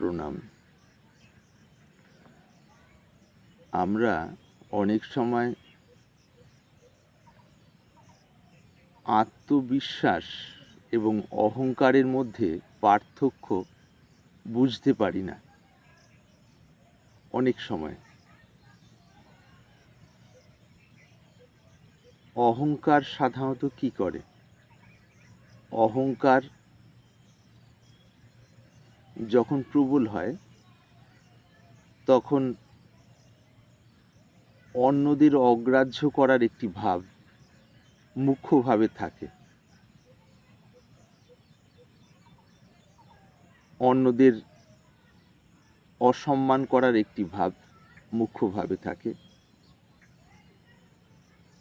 প্রণাম। আমরা অনেক সময় আত্মবিশ্বাস এবং অহংকারের মধ্যে পার্থক্য বুঝতে পারি না। অনেক সময়। অহংকার সাধারণত কি করে? অহংকার যখন প্রবল হয়, তখন অন্যদের অগ্রাহ্য করার একটি ভাব মুখ্যভাবে থাকে। অন্যদের অসম্মান করার একটি ভাব মুখ্যভাবে থাকে।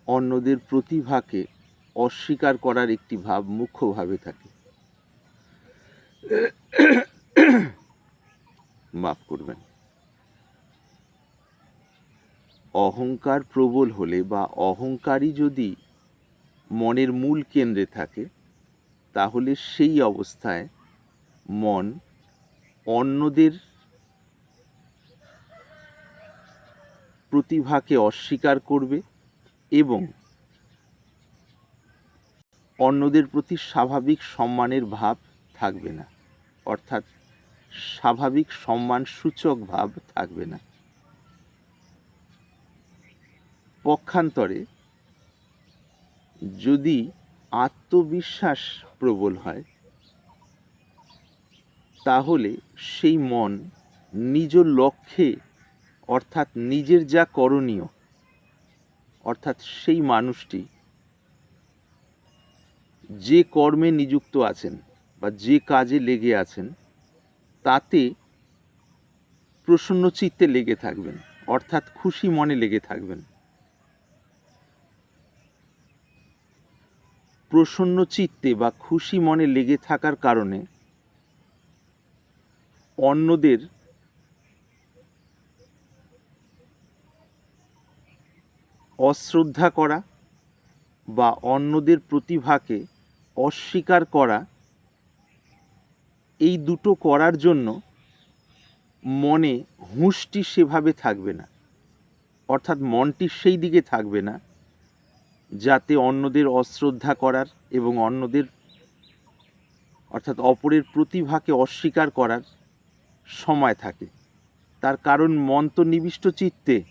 অন্যদের প্রতিভাকে অস্বীকার করার একটি ভাব মুখ্যভাবে থাকে। মাফ করবেন। অহংকার প্রবল হলে বা অহংকারই যদি মনের মূল কেন্দ্রে থাকে, তাহলে সেই অবস্থায় মন অন্যদের প্রতিভাকে অস্বীকার করবে এবং অন্যদের প্রতি স্বাভাবিক সম্মানের ভাব থাকবে না। অর্থাৎ স্বাভাবিক সম্মান সূচক ভাব থাকবে না। পক্ষান্তরে যদি আত্মবিশ্বাস প্রবল হয়, তাহলে সেই মন নিজ লক্ষ্যে, অর্থাৎ নিজের যা করণীয়, অর্থাৎ সেই মানুষটি যে কর্মে নিযুক্ত আছেন বা যে কাজে লেগে আছেন তাতে প্রসন্ন চিত্তে লেগে থাকবেন, অর্থাৎ খুশি মনে লেগে থাকবেন। প্রসন্ন চিত্তে বা খুশি মনে লেগে থাকার কারণে অন্যদের অশ্রদ্ধা করা বা অন্যদের প্রতিভাকে অস্বীকার করা এই দুটো করার জন্য মনে হুঁশটি সেভাবে থাকবে না। অর্থাৎ মনটি সেই দিকে থাকবে না যাতে অন্যদের অশ্রদ্ধা করার এবং অন্যদের অর্থাৎ অপরের প্রতিভাকে অস্বীকার করার সময় থাকে। তার কারণ মন তো নিবিষ্ট চিত্তে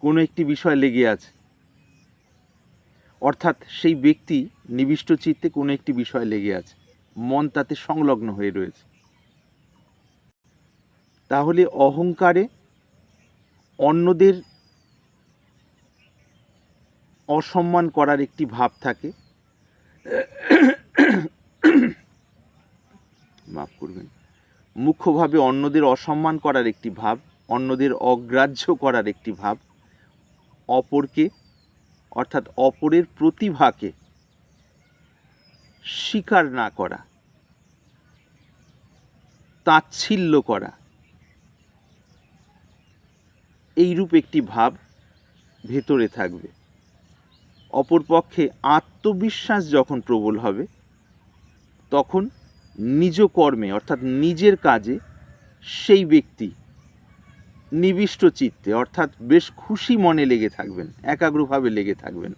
কোনো একটি বিষয় লেগে আছে। অর্থাৎ সেই ব্যক্তি নিবিষ্ট চিত্তে কোনো একটি বিষয় লেগে আছে। মন তাতে সংলগ্ন হয়ে রয়েছে। তাহলে অহংকারে অন্যদের অসম্মান করার একটি ভাব থাকে। মাফ করবেন। মুখ্যভাবে অন্যদের অসম্মান করার একটি ভাব, অন্যদের অগ্রাহ্য করার একটি ভাব, অপরকে অর্থাৎ অপরের প্রতিভাকে স্বীকার না করা, তাচ্ছিল্য করা এইরূপ একটি ভাব ভেতরে থাকবে। অপরপক্ষে আত্মবিশ্বাস যখন প্রবল হবে, তখন নিজ কর্মে, অর্থাৎ নিজের কাজে, সেই ব্যক্তি নিবিষ্ট চিত্তে, অর্থাৎ বেশ খুশি মনে লেগে থাকবেন, একাগ্রভাবে লেগে থাকবেন।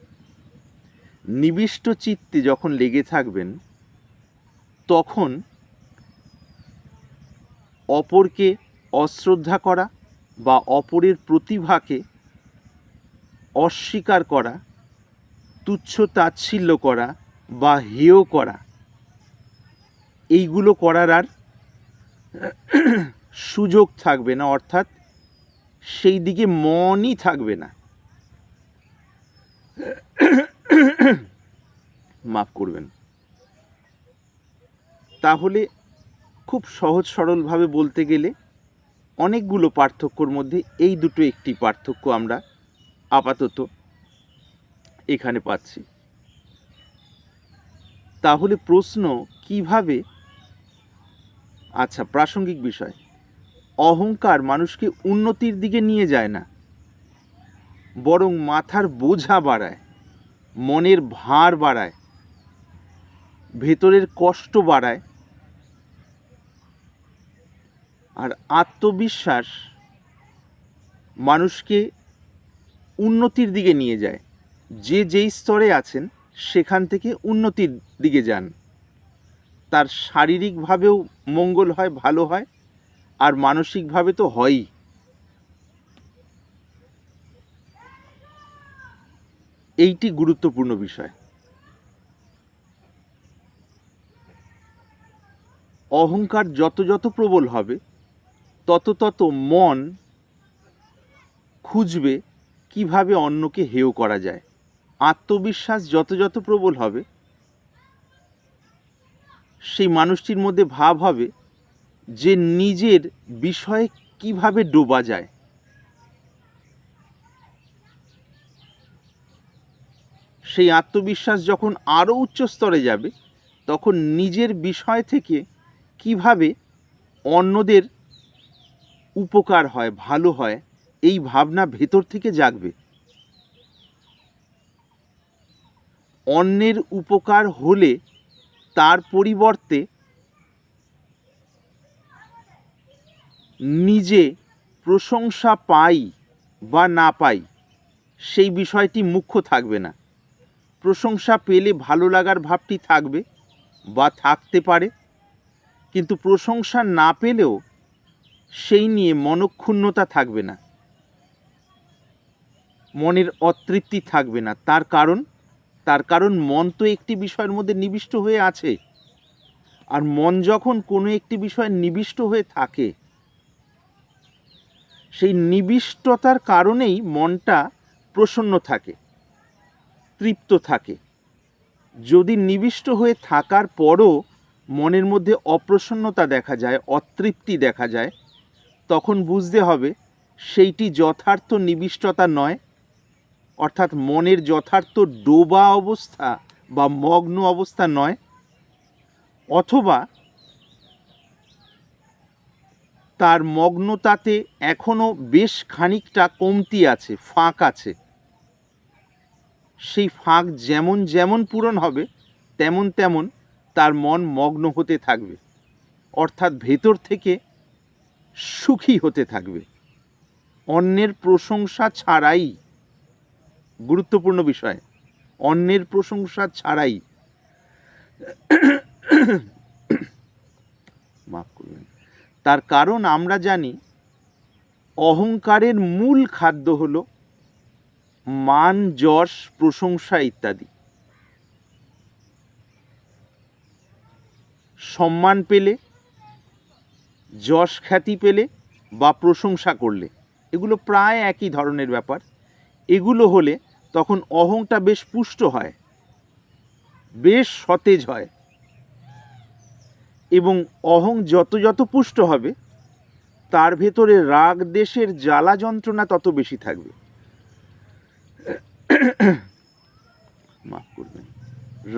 নিবিষ্ট চিত্তে যখন লেগে থাকবেন, তখন অপরকে অশ্রদ্ধা করা বা অপরের প্রতিভাকে অস্বীকার করা, তুচ্ছ তাচ্ছিল্য করা বা হেয় করা, এইগুলো করার আর সুযোগ থাকবে না, অর্থাৎ সেই দিকে মনই থাকবে না। মাফ করবেন। তাহলে খুব সহজ সরলভাবে বলতে গেলে অনেকগুলো পার্থক্যর মধ্যে এই দুটো একটি পার্থক্য আমরা আপাতত এখানে পাচ্ছি। তাহলে প্রশ্ন কীভাবে? আচ্ছা প্রাসঙ্গিক বিষয়। অহংকার মানুষকে উন্নতির দিকে নিয়ে যায় না, বরং মাথার বোঝা বাড়ায়, মনের ভার বাড়ায়, ভেতরের কষ্ট বাড়ায় আর আত্মবিশ্বাস মানুষকে উন্নতির দিকে নিয়ে যায়। যে যেই স্তরে আছেন, সেখান থেকে উন্নতির দিকে যান। তার শারীরিকভাবেও মঙ্গল হয়, ভালো হয়, আর মানসিকভাবে তো হয়ই। এইটি গুরুত্বপূর্ণ বিষয়। অহংকার যত যত প্রবল হবে তত তত মন খুঁজবে কীভাবে অন্যকে হেয় করা যায়। আত্মবিশ্বাস যত যত প্রবল হবে, সেই মানুষটির মধ্যে ভাব হবে যে নিজের বিষয়ে কীভাবে ডোবা যায়। সেই আত্মবিশ্বাস যখন আরও উচ্চ স্তরে যাবে, তখন নিজের বিষয় থেকে কীভাবে অন্যদের উপকার হয়, ভালো হয়, এই ভাবনা ভেতর থেকে জাগবে। অন্যের উপকার হলে তার পরিবর্তে নিজে প্রশংসা পাই বা না পাই, সেই বিষয়টি মুখ্য থাকবে না। প্রশংসা পেলে ভালো লাগার ভাবটি থাকবে বা থাকতে পারে, কিন্তু প্রশংসা না পেলেও সেই নিয়ে মনক্ষুণ্ণতা থাকবে না। মনের অতৃপ্তি থাকবে না। তার কারণ তার কারণ মন তো একটি বিষয়ের মধ্যে নিবিষ্ট হয়ে আছে। আর মন যখন কোনো একটি বিষয়ে নিবিষ্ট হয়ে থাকে, সেই নিবিষ্টতার কারণেই মনটা প্রসন্ন থাকে, তৃপ্ত থাকে। যদি নিবিষ্ট হয়ে থাকার পরও মনের মধ্যে অপ্রসন্নতা দেখা যায়, অতৃপ্তি দেখা যায় তখন বুঝতে হবে সেইটি যথার্থ নিবিষ্টতা নয়, অর্থাৎ মনের যথার্থ ডোবা অবস্থা বা মগ্ন অবস্থা নয়, অথবা তার মগ্নতাতে এখনও বেশ খানিকটা কমতি আছে, ফাঁক আছে। সেই ফাঁক যেমন যেমন পূরণ হবে, তেমন তেমন তার মন মগ্ন হতে থাকবে, অর্থাৎ ভেতর থেকে সুখী হতে থাকবে। অন্যের প্রশংসা ছাড়াই, গুরুত্বপূর্ণ বিষয়, অন্যের প্রশংসা ছাড়াই। মাফ করবেন। তার কারণ আমরা জানি, অহংকারের মূল খাদ্য হলো মান, যশ, প্রশংসা ইত্যাদি। সম্মান পেলে যশ খ্যাতি পেলে বা প্রশংসা করলে, এগুলো প্রায় একই ধরনের ব্যাপার। এগুলো হলে তখন অহংটা বেশ পুষ্ট হয়, বেশ সতেজ হয় এবং অহং যত যত পুষ্ট হবে, তার ভেতরে রাগ দেশের জ্বালা যন্ত্রণা তত বেশি থাকবে। মাফ করবেন।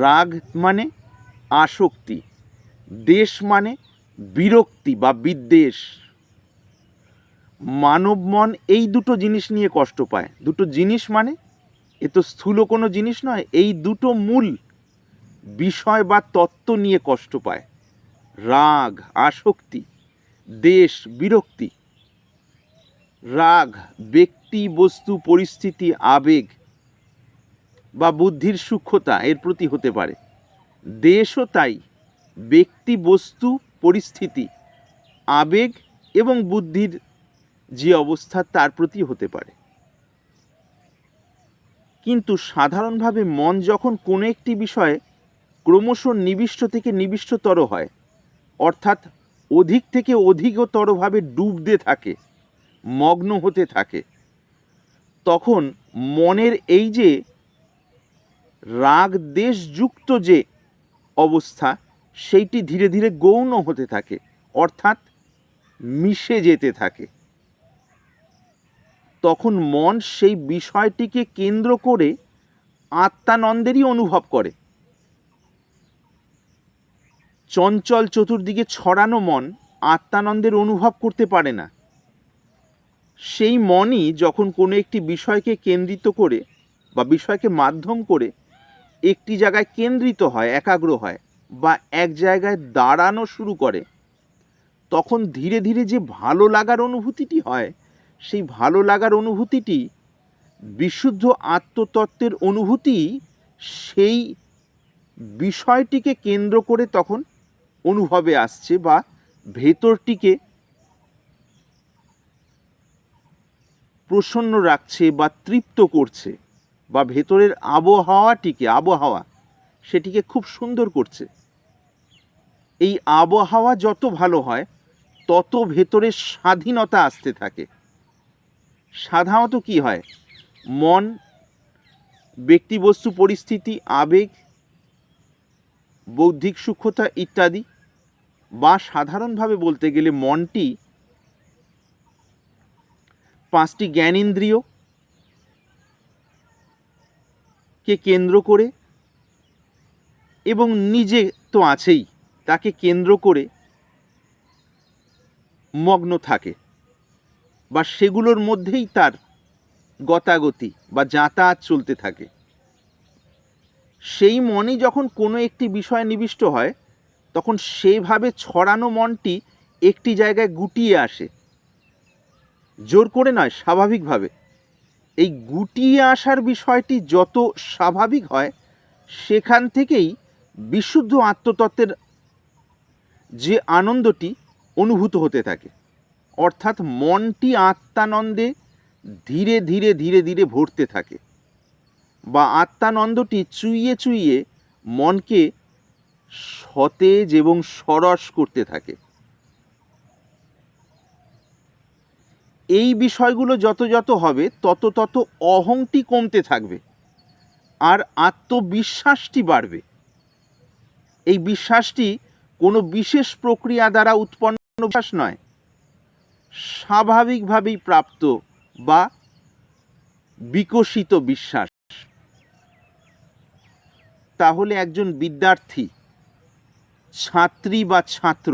রাগ মানে আসক্তি, দেশ মানে বিরক্তি বা বিদ্বেষ। মানব মন এই দুটো জিনিস নিয়ে কষ্ট পায়। দুটো জিনিস মানে এ তো স্থূল কোনো জিনিস নয়, এই দুটো মূল বিষয় বা তত্ত্ব নিয়ে কষ্ট পায়। রাগ, আসক্তি, দেশ, বিরক্তি। রাগ, ব্যক্তি, বস্তু, পরিস্থিতি, আবেগ বা বুদ্ধির সূক্ষ্মতা এর প্রতি হতে পারে। দেশও তাই, ব্যক্তি, বস্তু পরিস্থিতি, আবেগ এবং বুদ্ধির যে অবস্থা তার প্রতি হতে পারে। কিন্তু সাধারণভাবে মন যখন কোনো একটি বিষয়ে ক্রমশ নিবিষ্ট থেকে নিবিষ্টতর হয়, অর্থাৎ অধিক থেকে অধিকতরভাবে ডুবতে থাকে, মগ্ন হতে থাকে, তখন মনের এই যে রাগ দেশযুক্ত যে অবস্থা সেইটি ধীরে ধীরে গৌণ হতে থাকে, অর্থাৎ মিশে যেতে থাকে। তখন মন সেই বিষয়টিকে কেন্দ্র করে আত্মানন্দেরই অনুভব করে। চঞ্চল চতুর্দিকে ছড়ানো মন আত্মানন্দের অনুভব করতে পারে না। সেই মনই যখন কোনো একটি বিষয়কে কেন্দ্রিত করে বা বিষয়কে মাধ্যম করে একটি জায়গায় কেন্দ্রিত হয়, একাগ্র হয় বা এক জায়গায় দাঁড়ানো শুরু করে, তখন ধীরে ধীরে যে ভালো লাগার অনুভূতিটি হয়, সেই ভালো লাগার অনুভূতিটি, বিশুদ্ধ আত্মতত্ত্বের অনুভূতি, সেই বিষয়টিকে কেন্দ্র করে তখন অনুভবে আসছে বা ভেতরটিকে প্রসন্ন রাখছে বা তৃপ্ত করছে বা ভেতরের আবহাওয়াটিকে, আবহাওয়া সেটিকে খুব সুন্দর করছে। এই আবহাওয়া যত ভালো হয়, তত ভেতরে স্বাধীনতা আসতে থাকে। সাধারণত কি হয়? মন, ব্যক্তিবস্তু, পরিস্থিতি, আবেগ, বৌদ্ধিক সূক্ষ্মতা ইত্যাদি বা সাধারণভাবে বলতে গেলে মনটি পাঁচটি জ্ঞানেন্দ্রিয় কে কেন্দ্র করে এবং নিজে তো আছেই। তাকে কেন্দ্র করে মগ্ন থাকে বা সেগুলোর মধ্যেই তার গতাগতি বা যাতায়াত চলতে থাকে। সেই মনে যখন কোনো একটি বিষয়ে নিবিষ্ট হয়, তখন সেইভাবে ছড়ানো মনটি একটি জায়গায় গুটিয়ে আসে। জোর করে নয়, স্বাভাবিকভাবে। এই গুটিয়ে আসার বিষয়টি যত স্বাভাবিক হয়, সেখান থেকেই বিশুদ্ধ আত্মতত্ত্বের যে আনন্দটি অনুভূত হতে থাকে, অর্থাৎ মনটি আত্মানন্দে ধীরে ধীরে ধীরে ধীরে ভরতে থাকে বা আত্মানন্দটি চুইয়ে চুইয়ে মনকে সতেজ এবং সরস করতে থাকে। এই বিষয়গুলো যত যত হবে, তত তত অহংটি কমতে থাকবে আর আত্মবিশ্বাসটি বাড়বে। এই বিশ্বাসটি কোনো বিশেষ প্রক্রিয়া দ্বারা উৎপন্ন বিশ্বাস নয়। স্বাভাবিকভাবেই প্রাপ্ত বা বিকশিত বিশ্বাস। তাহলে একজন বিদ্যার্থী, ছাত্রী বা ছাত্র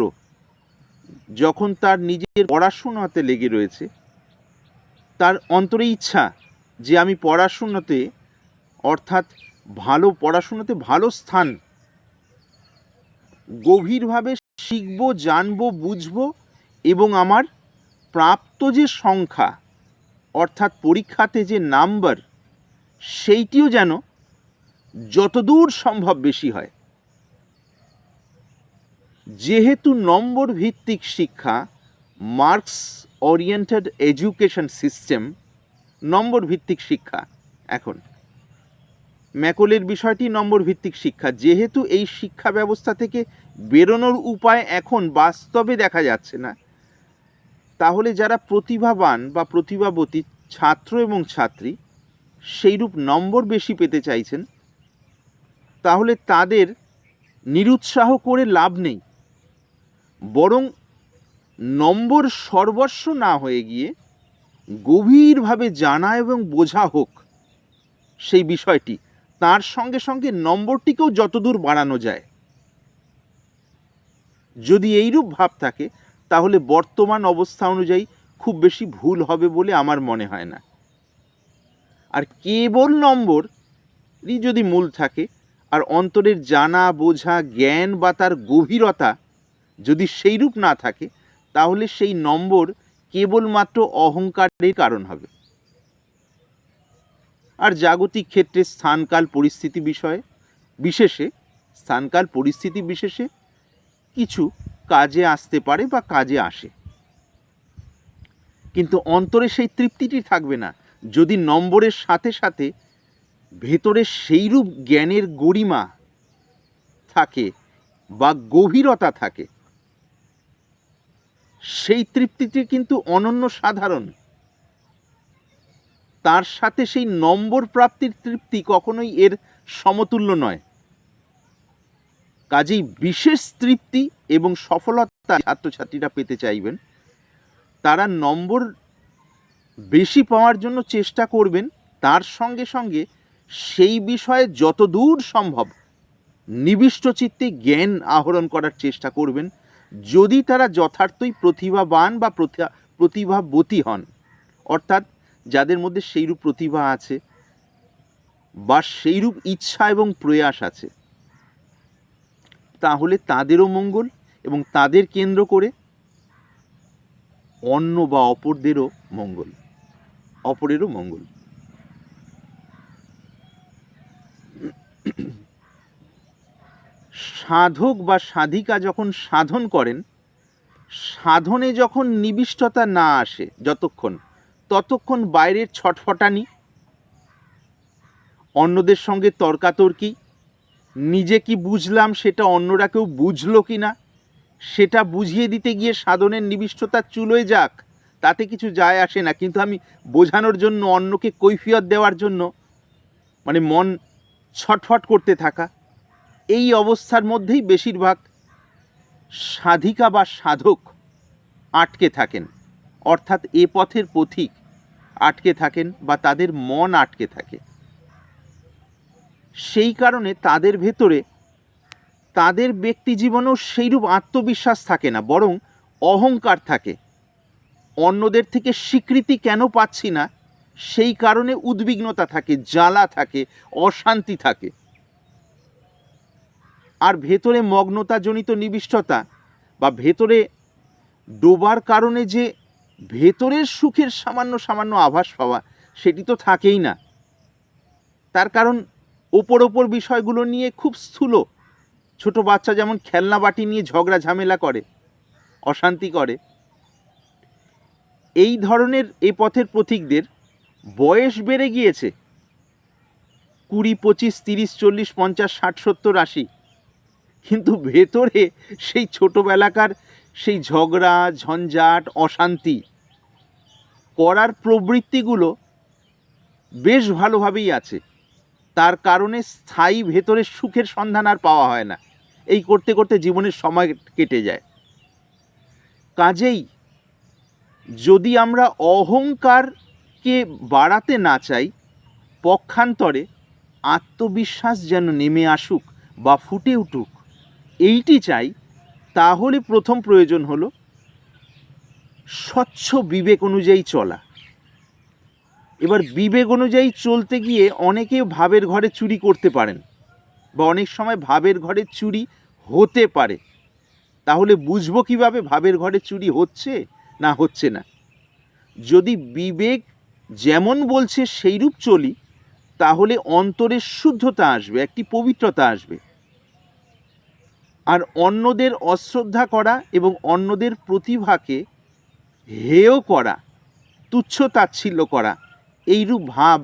যখন তার নিজের পড়াশোনাতে লেগে রয়েছে, তার অন্তরে ইচ্ছা যে আমি পড়াশুনোতে, অর্থাৎ ভালো পড়াশুনোতে ভালো স্থান গভীরভাবে শিখব, জানব, বুঝব এবং আমার প্রাপ্ত যে সংখ্যা, অর্থাৎ পরীক্ষাতে যে নাম্বার, সেইটিও যেন যতদূর সম্ভব বেশি হয়। যেহেতু নম্বর ভিত্তিক শিক্ষা, marks oriented education system number ভিত্তিক শিক্ষা এখন। ম্যাকলের বিষয়টি নম্বর ভিত্তিক শিক্ষা। যেহেতু এই শিক্ষা ব্যবস্থা থেকে বেরোনোর উপায় এখন বাস্তবে দেখা যাচ্ছে না। তাহলে যারা প্রতিভাবান বা প্রতিভাবতী ছাত্র এবং ছাত্রী, সেইরূপ নম্বর বেশি পেতে চাইছেন, তাহলে তাদের নিরুৎসাহ করে লাভ নেই। বরং নম্বর সর্বস্ব না হয়ে গিয়ে গভীরভাবে জানা এবং বোঝা হোক সেই বিষয়টি। তার সঙ্গে সঙ্গে নম্বরটিকেও যতদূর বাড়ানো যায়। যদি এইরূপ ভাব থাকে, তাহলে বর্তমান অবস্থা অনুযায়ী খুব বেশি ভুল হবে বলে আমার মনে হয় না। আর কেবল নম্বরই যদি মূল থাকে, আর অন্তরের জানা, বোঝা, জ্ঞান বা তার গভীরতা যদি সেইরূপ না থাকে, তাহলে সেই নম্বর কেবলমাত্র অহংকারের কারণ হবে। আর জাগতিক ক্ষেত্রে স্থানকাল পরিস্থিতি বিষয়ে, বিশেষে স্থানকাল পরিস্থিতি বিশেষে কিছু কাজে আসতে পারে বা কাজে আসে। কিন্তু অন্তরে সেই তৃপ্তিটি থাকবে না। যদি নম্বরের সাথে সাথে ভেতরে সেইরূপ জ্ঞানের গরিমা থাকে বা গভীরতা থাকে, সেই তৃপ্তিটি কিন্তু অনন্য সাধারণ। তার সাথে সেই নম্বর প্রাপ্তির তৃপ্তি কখনোই এর সমতুল্য নয়। কাজেই বিশেষ তৃপ্তি এবং সফলতা ছাত্রছাত্রীরা পেতে চাইবেন। তারা নম্বর বেশি পাওয়ার জন্য চেষ্টা করবেন। তার সঙ্গে সঙ্গে সেই বিষয়ে যত দূর সম্ভব নিবিষ্ট চিত্তে জ্ঞান আহরণ করার চেষ্টা করবেন। যদি তারা যথার্থই প্রতিভাবান বা প্রতিভাবতী হন, অর্থাৎ যাদের মধ্যে সেইরূপ প্রতিভা আছে বা সেইরূপ ইচ্ছা এবং প্রয়াস আছে তাহলে তাদেরও মঙ্গল এবং তাদের কেন্দ্র করে অন্য বা অপরদেরও মঙ্গল, অপরেরও মঙ্গল। সাধক বা সাধিকা যখন সাধন করেন, সাধনে যখন নিবিষ্টতা না আসে যতক্ষণ, ততক্ষণ বাইরের ছটফটানি, অন্যদের সঙ্গে তর্কাতর্কি নিজে কি বুঝলাম সেটা অন্যরা কেউ বুঝলো কি না? সেটা বুঝিয়ে দিতে গিয়ে সাধনের নিবিষ্টতা চুলোয় যাক, তাতে কিছু যায় আসে না। কিন্তু আমি বোঝানোর জন্য, অন্যকে কৈফিয়ত দেওয়ার জন্য মানে মন ছটফট করতে থাকা, এই অবস্থার মধ্যেই বেশিরভাগ সাধিকা বা সাধক আটকে থাকেন। অর্থাৎ এ পথের পথিক আটকে থাকেন বা তাদের মন আটকে থাকে। সেই কারণে তাদের ভেতরে, তাদের ব্যক্তি জীবনেও সেইরূপ আত্মবিশ্বাস থাকে না, বরং অহংকার থাকে। অন্যদের থেকে স্বীকৃতি কেন পাচ্ছি না, সেই কারণে উদ্বিগ্নতা থাকে, জ্বালা থাকে, অশান্তি থাকে। আর ভেতরে মগ্নতাজনিত নিবিষ্টতা বা ভেতরে ডোবার কারণে যে ভেতরের সুখের সামান্য সামান্য আভাস পাওয়া, সেটি তো থাকেই না। তার কারণ ওপর ওপর বিষয়গুলো নিয়ে খুব স্থূল। ছোট বাচ্চা যেমন খেলনা বাটি নিয়ে ঝগড়া ঝামেলা করে, অশান্তি করে। এই ধরনের এ পথের প্রতীকদের বয়স বেড়ে গিয়েছে। কুড়ি, পঁচিশ, তিরিশ, চল্লিশ, পঞ্চাশ, ষাট, সত্তর, আশি। কিন্তু ভেতরে সেই ছোটোবেলাকার সেই ঝগড়া, ঝঞ্ঝাট, অশান্তি করার প্রবৃত্তিগুলো বেশ ভালোভাবেই আছে। তার কারণে স্থায়ী ভেতরের সুখের সন্ধান আর পাওয়া হয় না। এই করতে করতে জীবনের সময় কেটে যায়। কাজেই যদি আমরা অহংকারকে বাড়াতে না চাই, পক্ষান্তরে আত্মবিশ্বাস যেন নেমে আসুক বা ফুটে উঠুক, এইটি চাই, তাহলে প্রথম প্রয়োজন হলো স্বচ্ছ বিবেক অনুযায়ী চলা। এবার বিবেক অনুযায়ী চলতে গিয়ে অনেকে ভাবের ঘরে চুরি করতে পারেন বা অনেক সময় ভাবের ঘরে চুরি হতে পারে। তাহলে বুঝব কীভাবে ভাবের ঘরে চুরি হচ্ছে না হচ্ছে না? যদি বিবেক যেমন বলছে সেইরূপ চলি, তাহলে অন্তরের শুদ্ধতা আসবে, একটি পবিত্রতা আসবে। আর অন্যদের অশ্রদ্ধা করা এবং অন্যদের প্রতিভাকে হেয় করা, তুচ্ছ তাচ্ছিল্য করা এইরূপ ভাব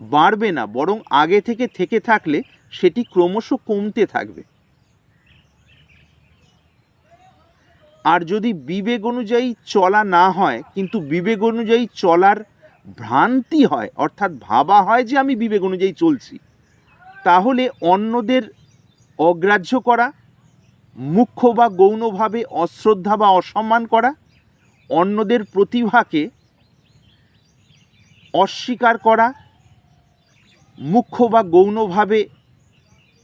বাড়বে না, বরং আগে থেকে থেকে থাকলে সেটি ক্রমশ কমতে থাকবে। আর যদি বিবেক অনুযায়ী চলা না হয়, কিন্তু বিবেক অনুযায়ী চলার ভ্রান্তি হয়, অর্থাৎ ভাবা হয় যে আমি বিবেক অনুযায়ী চলছি, তাহলে অন্যদের অগ্রাহ্য করা মুখ্য বা গৌণভাবে অশ্রদ্ধা বা অসম্মান করা, অন্যদের প্রতিভাকে অস্বীকার করা, মুখ্য বা গৌণভাবে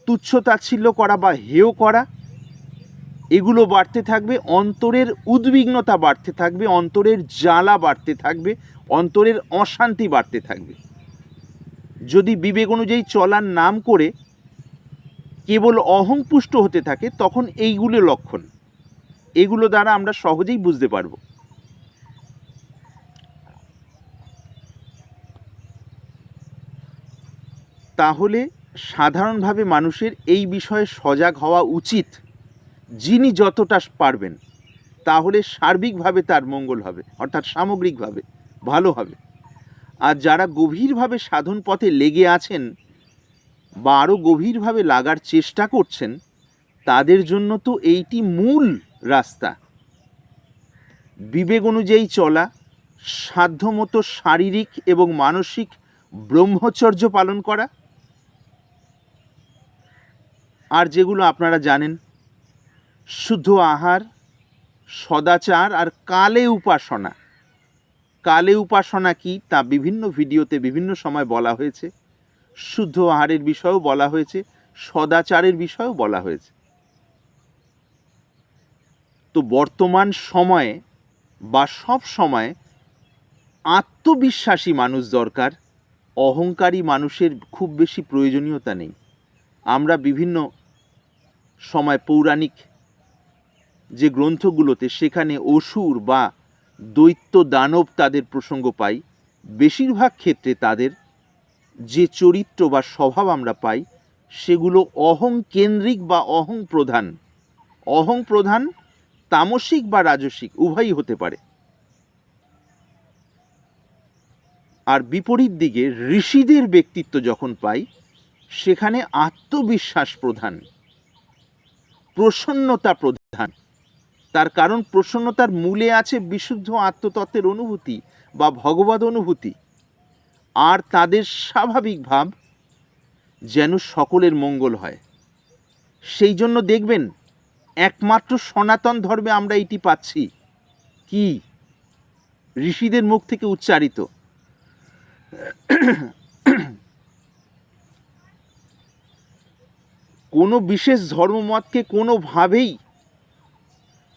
তুচ্ছতাচ্ছিল্য করা বা হেয় করা, এগুলো বাড়তে থাকবে, অন্তরের উদ্বিগ্নতা বাড়তে থাকবে, অন্তরের জ্বালা বাড়তে থাকবে, অন্তরের অশান্তি বাড়তে থাকবে। যদি বিবেক অনুযায়ী চলার নাম করে কেবল অহংপুষ্ট হতে থাকে, তখন এইগুলো লক্ষণ। এগুলো দ্বারা আমরা সহজেই বুঝতে পারব। তাহলে সাধারণভাবে মানুষের এই বিষয়ে সজাগ হওয়া উচিত যিনি যতটা পারবেন। তাহলে সার্বিকভাবে তার মঙ্গল হবে, অর্থাৎ সামগ্রিকভাবে ভালো হবে। আর যারা গভীরভাবে সাধন পথে লেগে আছেন বা আরও গভীরভাবে লাগার চেষ্টা করছেন, তাদের জন্য তো এইটি মূল রাস্তা। বিবেক অনুযায়ী চলা, সাধ্যমতো শারীরিক এবং মানসিক ব্রহ্মচর্য পালন করা আর যেগুলো আপনারা জানেন, শুদ্ধ আহার, সদাচার আর কালে উপাসনা। কালে উপাসনা কি? তা বিভিন্ন ভিডিওতে বিভিন্ন সময় বলা হয়েছে। শুদ্ধ আহারের বিষয়েও বলা হয়েছে, সদাচারের বিষয়েও বলা হয়েছে। তো বর্তমান সময়ে বা সব সময় আত্মবিশ্বাসী মানুষ দরকার, অহংকারী মানুষের খুব বেশি প্রয়োজনীয়তা নেই। আমরা বিভিন্ন সময় পৌরাণিক যে গ্রন্থগুলোতে সেখানে অসুর বা দৈত্য দানব তাদের প্রসঙ্গ পাই, বেশিরভাগ ক্ষেত্রে তাদের যে চরিত্র বা স্বভাব আমরা পাই, সেগুলো অহং কেন্দ্রিক বা অহং প্রধান। অহং প্রধান তামসিক বা রাজসিক, উভয়ই হতে পারে। আর বিপরীত দিকে ঋষিদের ব্যক্তিত্ব যখন পাই, সেখানে আত্মবিশ্বাস প্রধান। প্রসন্নতা প্রধান। তার কারণ প্রসন্নতার মূলে আছে বিশুদ্ধ আত্মতত্ত্বের অনুভূতি বা ভগবত অনুভূতি। আর তাদের স্বাভাবিক ভাব যেন সকলের মঙ্গল হয়। সেই জন্য দেখবেন, একমাত্র সনাতন ধর্মে আমরা এটি পাচ্ছি। কি? ঋষিদের মুখ থেকে উচ্চারিত। কোনো বিশেষ ধর্মমতকে কোনোভাবেই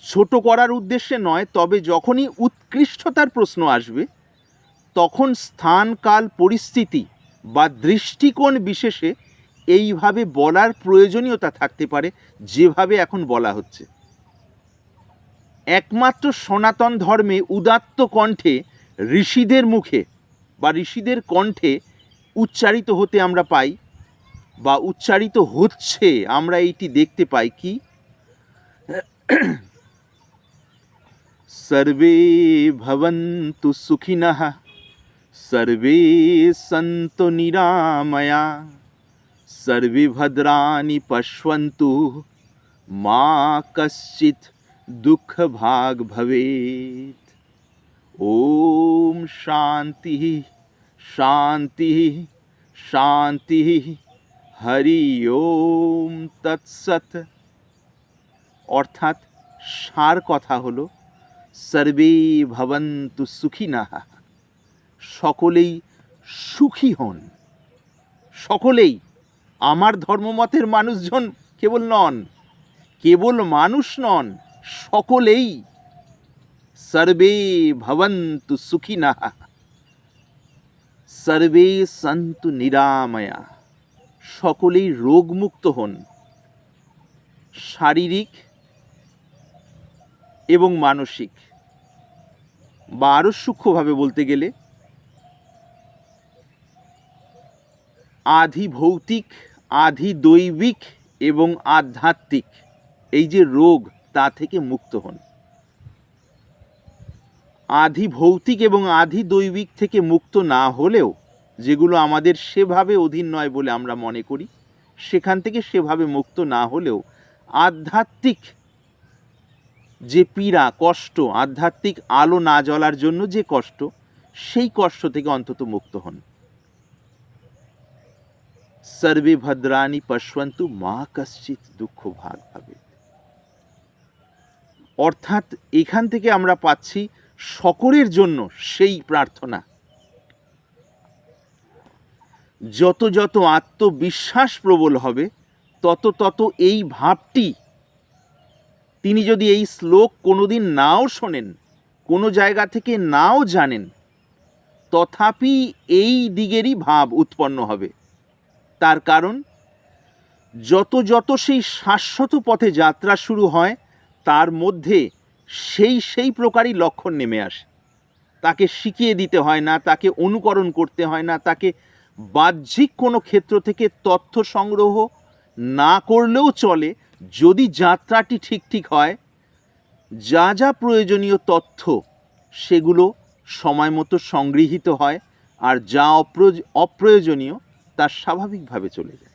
ছোট করার উদ্দেশ্যে নয়, তবে যখনই উৎকৃষ্টতার প্রশ্ন আসবে, তখন স্থান, কাল, পরিস্থিতি বা দৃষ্টিকোণ বিশেষে এইভাবে বলার প্রয়োজনীয়তা থাকতে পারে, যেভাবে এখন বলা হচ্ছে। একমাত্র সনাতন ধর্মে উদাত্ত কণ্ঠে ঋষিদের মুখে বা ঋষিদের কণ্ঠে উচ্চারিত হতে আমরা পাই বা উচ্চারিত হচ্ছে, আমরা এইটি দেখতে পাই কি? সর্বে ভবন্তু সুখিনঃ, সর্বে সন্তু নিরাময়া, সর্বে ভদ্রাণি পশ্যন্তু, মা কশ্চিৎ দুঃখ ভাগ ভবেত ওম শান্তি শান্তি শান্তি। হরি ওম তৎসৎ অর্থাৎ সার কথা হলো সর্বে ভবন্তু সুখিনা সকলেই সুখী হন। সকলেই, আমার ধর্মমতের মানুষজন কেবল নন, কেবল মানুষ নন, সকলেই সর্বে ভবন্তু সুখিনা। সর্বে সন্তু নিরাময়া। সকলেই রোগমুক্ত হন। শারীরিক এবং মানসিক। বা আরও সূক্ষ্মভাবে বলতে গেলে আধি ভৌতিক আধি দৈবিক এবং আধ্যাত্মিক। এই যে রোগ, তা থেকে মুক্ত হন। আধি ভৌতিক এবং আধি দৈবিক থেকে মুক্ত না হলেও যেগুলো আমাদের সেভাবে অধীন নয় বলে আমরা মনে করি, সেখান থেকে সেভাবে মুক্ত না হলেও আধ্যাত্মিক যে পীড়া, কষ্ট, আধ্যাত্মিক আলো না জ্বলার জন্য যে কষ্ট, সেই কষ্ট থেকে অন্তত মুক্ত হন। সর্বে ভদ্রাণী পশবন্তু মা কশ্চিত দুঃখ ভাগ ভাবে অর্থাৎ এখান থেকে আমরা পাচ্ছি সকলের জন্য সেই প্রার্থনা। যত যত আত্মবিশ্বাস প্রবল হবে, তত তত এই ভাবটি তিনি যদি এই শ্লোক কোনোদিন নাও শোনেন, কোনো জায়গা থেকে নাও জানেন, তথাপি এই দিকেরই ভাব উৎপন্ন হবে। তার কারণ, যত যত সেই শাশ্বত পথে যাত্রা শুরু হয়, তার মধ্যে সেই সেই প্রকারই লক্ষণ নেমে আসে। তাকে শিখিয়ে দিতে হয় না, তাকে অনুকরণ করতে হয় না, তাকে বাহ্যিক কোনো ক্ষেত্র থেকে তথ্য সংগ্রহ না করলেও চলে যদি যাত্রাটি ঠিক ঠিক হয়। যা যা প্রয়োজনীয় তথ্য সেগুলো সময় মতো সংগৃহীত হয় আর যা অপ্রয়োজ- অপ্রয়োজনীয় তা স্বাভাবিকভাবে চলে যায়।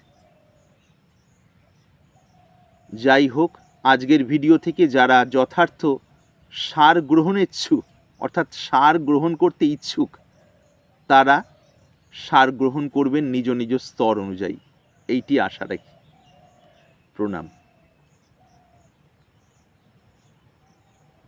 যাই হোক, আজকের ভিডিও থেকে যারা যথার্থ সার গ্রহণেচ্ছুক অর্থাৎ সার গ্রহণ করতে ইচ্ছুক, তারা সার গ্রহণ করবেন নিজ নিজ স্তর অনুযায়ী। এইটি আশা রাখি। প্রণাম।